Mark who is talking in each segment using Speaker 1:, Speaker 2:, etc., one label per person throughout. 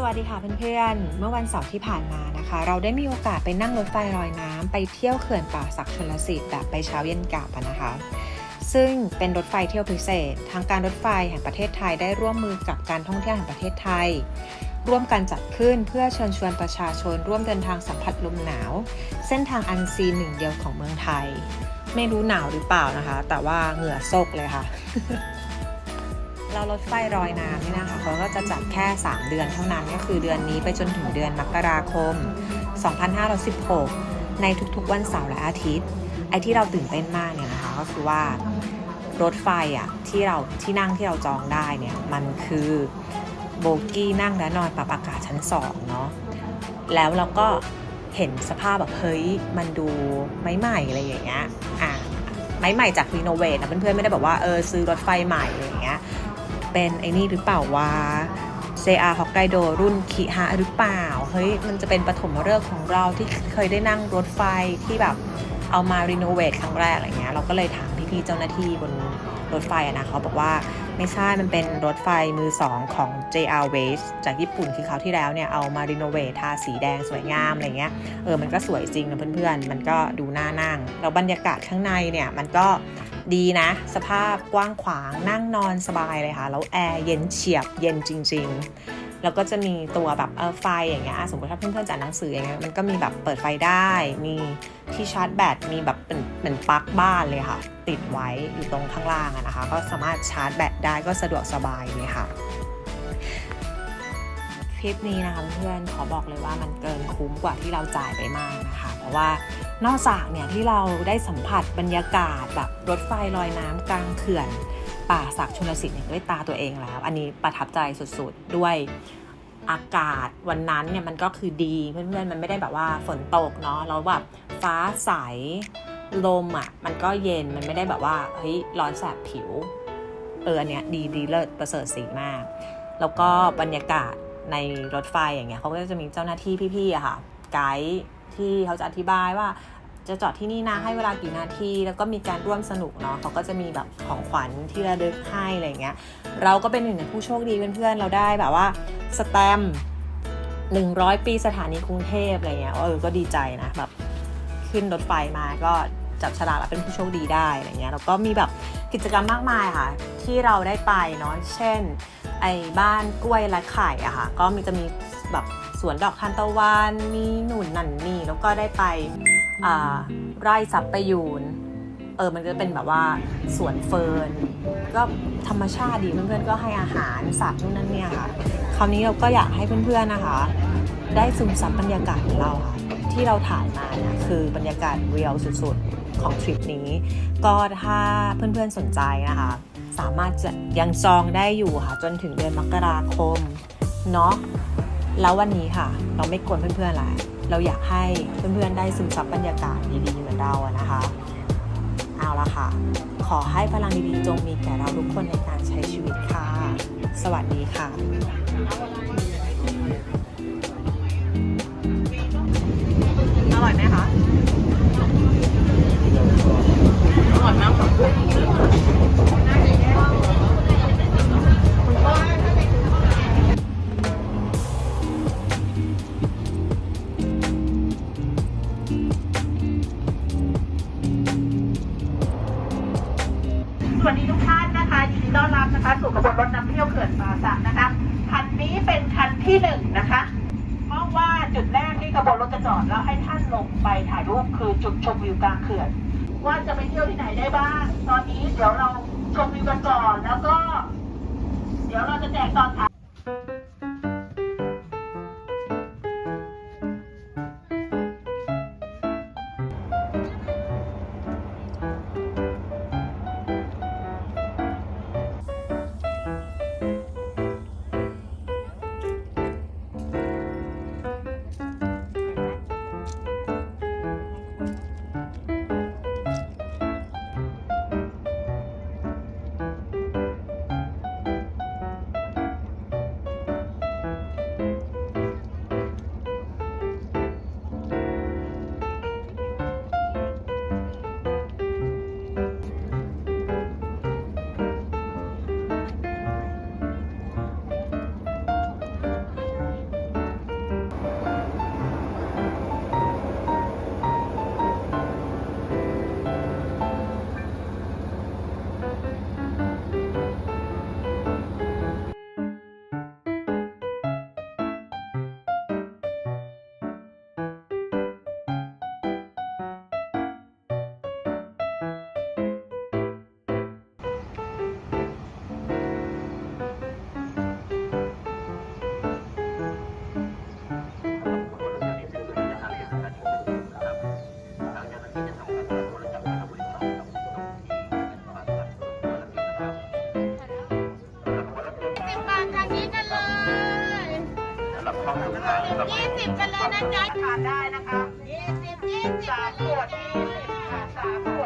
Speaker 1: สวัสดีค่ะเพื่อนๆ เมื่อวันเสาร์ที่ผ่านมานะคะ เราได้มีโอกาสไปนั่งรถไฟลอยน้ำไปเที่ยวเขื่อนป่าศักดิ์ชลสิทธิ์แบบไปเช้าเย็นกลับนะคะ ซึ่งเป็นรถไฟเที่ยวพิเศษ ทางการรถไฟแห่งประเทศไทยได้ร่วมมือกับการท่องเที่ยวแห่งประเทศไทย ร่วมกันจัดขึ้นเพื่อเชิญชวนประชาชนร่วมเดินทางสัมผัสลมหนาว เส้นทางอันซีหนึ่งเดียวของเมืองไทย ไม่รู้หนาวหรือเปล่านะคะ แต่ว่าเหงื่อซกเลยค่ะ เรารถไฟรอยน้ำนี่นะคะเขาก็จะจัดแค่ 3 เดือนเท่านั้นก็คือเดือนนี้ไปจนถึงเดือนมกราคม 2516 ในทุกๆวันเสาร์และอาทิตย์ ไอ้ที่เราตื่นเต้นมากเนี่ยนะคะก็คือว่ารถไฟอะที่เราที่นั่งที่เราจองได้เนี่ยมันคือโบกี้นั่งและนอนปรับอากาศชั้น2เนาะแล้วเราก็เห็นสภาพแบบเฮ้ยมันดูไม่ใหม่อะไรอย่างเงี้ยอะไม่ใหม่จากรีโนเวทนะเพื่อนๆไม่ได้แบบว่าเออซื้อรถไฟใหม่อะไรอย่างเงี้ย เป็นไอ้นี่หรือเปล่าวะ CR Hokkaido รุ่นคิฮะหรือเปล่า เฮ้ย มันจะเป็นปฐมฤกษ์ของเราที่เคยได้นั่งรถไฟที่แบบเอามารีโนเวทครั้งแรกอะไรเงี้ย เราก็เลยถามพี่ๆเจ้าหน้าที่บนรถไฟนะเขาบอกว่าไม่ใช่ มันเป็นรถไฟมือสองของ JR Ways จากญี่ปุ่นคือเขาที่แล้วเนี่ย เอามารีโนเวททาสีแดงสวยงามอะไรเงี้ย เออ มันก็สวยจริงนะเพื่อนๆ มันก็ดูน่านั่ง แล้วบรรยากาศข้างในเนี่ย มันก็ ดีนะ สภาพกว้างขวางนั่งนอนสบายเลยค่ะ แล้วแอร์เย็นเฉียบเย็นจริง ๆ แล้วก็จะมีตัวแบบเออไฟอย่างเงี้ยสมมติถ้าเพื่อนๆจะอ่านหนังสืออย่างเงี้ยมันก็มีแบบเปิดไฟได้ มีที่ชาร์จแบตมีแบบเป็นเหมือนปลั๊กบ้านเลยค่ะ ติดไว้อยู่ตรงข้างล่างอะนะคะ ก็สามารถชาร์จแบตได้ก็สะดวกสบายเลยค่ะ ทริปนี้นะคะเพื่อนขอบอกเลยว่ามันเกินคุ้มกว่าที่เราจ่ายไปมากนะคะ เพราะว่านอกจากเนี่ยที่เราได้สัมผัสบรรยากาศแบบรถไฟลอยน้ำกลางเขื่อน ป่าศักดิ์ชลสิทธิ์เนี่ยด้วยตาตัวเองแล้ว อันนี้ประทับใจสุดๆด้วยอากาศวันนั้นเนี่ยมันก็คือดีเพื่อนๆมันไม่ได้แบบว่าฝนตกเนาะแล้วแบบฟ้าใสลมอะมันก็เย็นมันไม่ได้แบบว่าเฮ้ยร้อนแสบผิวเอออันเนี้ยดีดีเลิศประเสริฐสีมาก แล้วก็บรรยากาศ ในรถไฟอย่างเงี้ยเขาก็จะมีเจ้าหน้าที่พี่ๆอะค่ะไกด์ที่เขาจะอธิบายว่าจะจอดที่นี่นะให้เวลากี่นาที แล้วก็มีการร่วมสนุกเนาะเขาก็จะมีแบบของขวัญที่ระลึกให้อะไรเงี้ยเราก็เป็นหนึ่งในผู้โชคดีเพื่อนๆเราได้แบบว่าสแตมป์100ปีสถานีกรุงเทพอะไรเงี้ยเออก็ดีใจนะแบบขึ้นรถไฟมาก็จับฉลากแล้วเป็นผู้โชคดีได้อะไรเงี้ยแล้วก็มีแบบกิจกรรมมากมายค่ะ ที่เราได้ไปเนาะเช่น ไอ้บ้านกล้วยและไข่อะค่ะ ก็มีจะมีแบบสวนดอกทานตะวันมีหนุนนั่นนี่แล้วก็ได้ไปไร่สับประยูนเออมันก็เป็นแบบว่าสวนเฟิร์นก็ธรรมชาติดีเพื่อนๆก็ให้อาหารสัตว์นู่นนั่นเนี่ยค่ะ คราวนี้เราก็อยากให้เพื่อนๆนะคะ ได้ซึมซับบรรยากาศของเราค่ะที่เราถ่ายมาเนี่ยคือบรรยากาศเรียลสุดๆของทริปนี้ ก็ถ้าเพื่อนๆสนใจนะคะ สามารถจะยังจองได้อยู่ค่ะ จนถึงเดือนมกราคมเนาะแล้ววันนี้ค่ะ เราไม่กวนเพื่อนๆแล้วเราอยากให้เพื่อนๆได้ซึมซับบรรยากาศดีๆเหมือนเราอะนะคะ เอาละค่ะ ขอให้พลังดีๆจงมีแก่เราทุกคนในการใช้ชีวิตค่ะ สวัสดีค่ะอร่อยไหมคะ
Speaker 2: อร่อยมากค่ะ
Speaker 3: ที่หนึ่งนะคะเพราะว่าจุดแรกที่กระบวนรถจะจอดแล้วให้ท่านลงไปถ่ายรูปคือจุดชมวิวกลางเขื่อน ว่าจะไปเที่ยวที่ไหนได้บ้าง ตอนนี้เดี๋ยวเราชมวิวกันก่อนแล้วก็ เดี๋ยวเราจะแจกตอนท้าย ยี่สิบกันเลยนะจ๊ะทานได้นะคะยี่สิบยี่สิบสามขวดยี่สิบค่ะสาม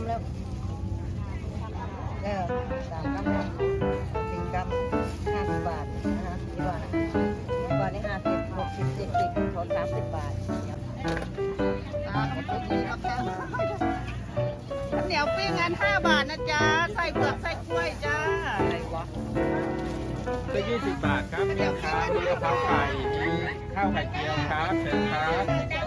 Speaker 3: สา
Speaker 4: มกรัมแล้วเออสามกรัมแล้วสี่กรัมห้าสิบบาทนะคะกี่บาทกี่บาทนี่ห้าสิบหกสิบเจ็ดสิบขอสามสิบบาทข้าวเหนียวปิ้งอันห้าบาทนะจ๊ะ ใส่เผือกใส่กล้วยจ้าอะไรวะ
Speaker 5: ได้20บาทครับมีครับมีกะเพราไก่มีข้าวไข่เจียวครับเชิญครับ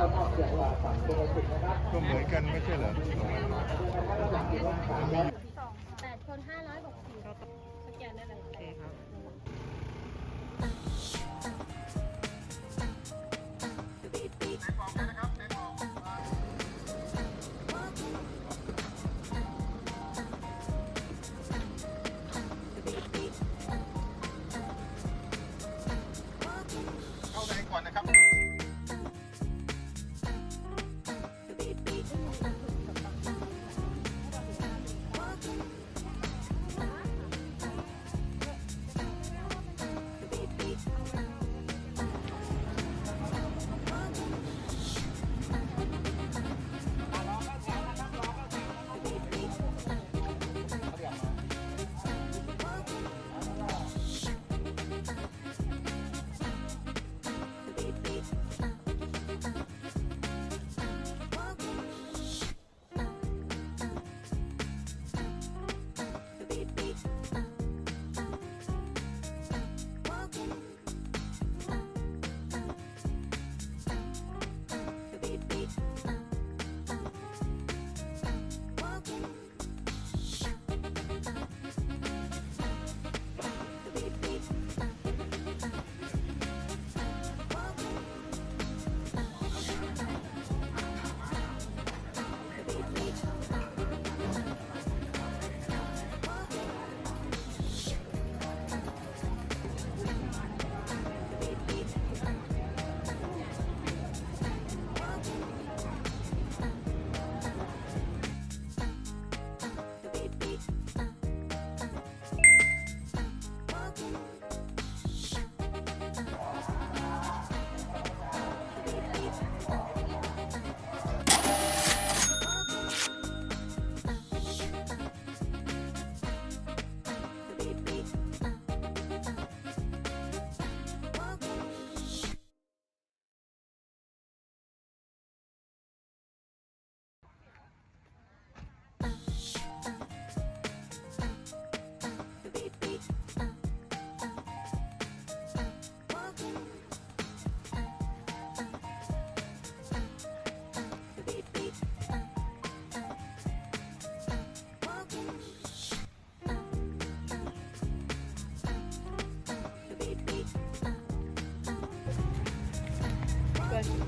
Speaker 3: ก็
Speaker 5: เหมือนกันไม่ใช่เหรอ
Speaker 2: แปดคนห้าร้อยหกสิบ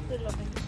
Speaker 2: ขึ้นรถไป